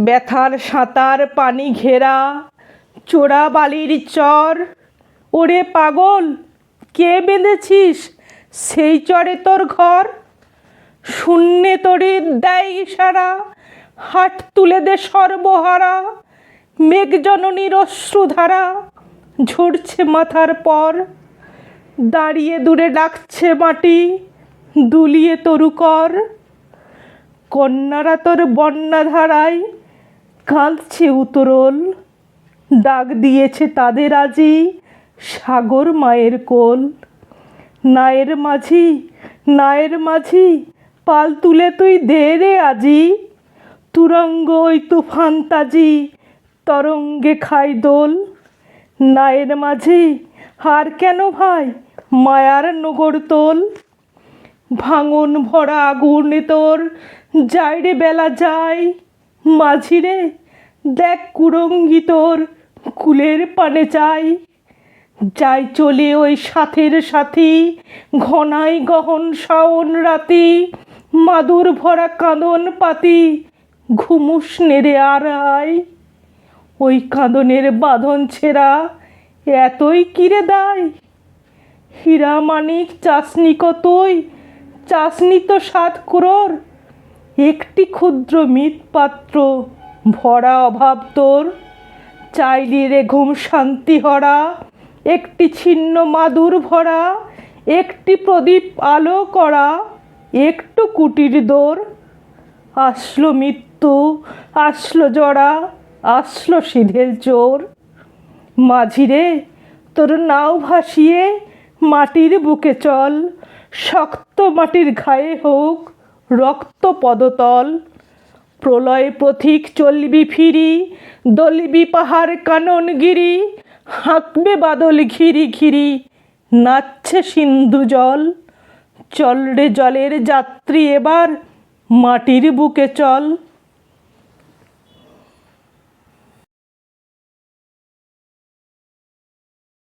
ব্যথার সাঁতার পানি ঘেরা, চোরা বালির চর। ওরে পাগল, কে বেঁধেছিস? সেই চরে তোর ঘর। শূন্যে তোরে দেয় ইশারা, হাট তুলে দে সর্বহারা। মেঘজননীর অশ্রুধারা ঝরছে মাথার পর। দাঁড়িয়ে দূরে ডাকছে মাটি, দুলিয়ে তরুকর কন্যারা তোর বন্যা ধারায় কাঁদছে উতরল ডাক দিয়েছে তাদের আজি সাগর মায়ের কোল। নায়ের মাঝি নায়ের মাঝি, পাল তুলে তুই দে রে আজি। তুরঙ্গ ওই তুফান তাজি, তরঙ্গে খাই দোল। নায়ের মাঝি হার কেন ভাই মায়ার নগর তোল? ভাঙন ভরা আগুন তোর, যায় রে বেলা যায় মাঝিরে। দেখ কুরঙ্গি তোর কুলের পানে চাই। যাই চলে ওই সাথের সাথী, ঘনাই গহন শাওন রাতি, মাদুর ভরা কাঁদন পাতি, ঘুমুস নেড়ে আয়। ওই কাঁদনের বাঁধন ছেঁড়া এতই কিরে দায়? হীরা মানিক চাষনি কতই? চাষনি তো সাত ক্রোর। একটি ক্ষুদ্র মৃৎপাত্র ভরা অভাব তোর। চাইলি রে ঘুম শান্তি হরা। একটি ছিন্ন মাদুর ভরা। একটি প্রদীপ আলো করা। একটু কুটির দোর। আসলো মৃত্যু, আসলো জড়া আসলো সিধেল চোর। মাঝিরে তোর নাও ভাসিয়ে মাটির বুকে চল। শক্ত মাটির ঘায়ে হোক রক্ত পদতল। প্রলয় পথিক চলবি ফিরি, দলবি পাহাড় কাননগিরি, হাঁকবে বাদল ঘিরি ঘিরি, নাচছে সিন্ধু জল। চল রে জলের যাত্রী এবার মাটির বুকে চল।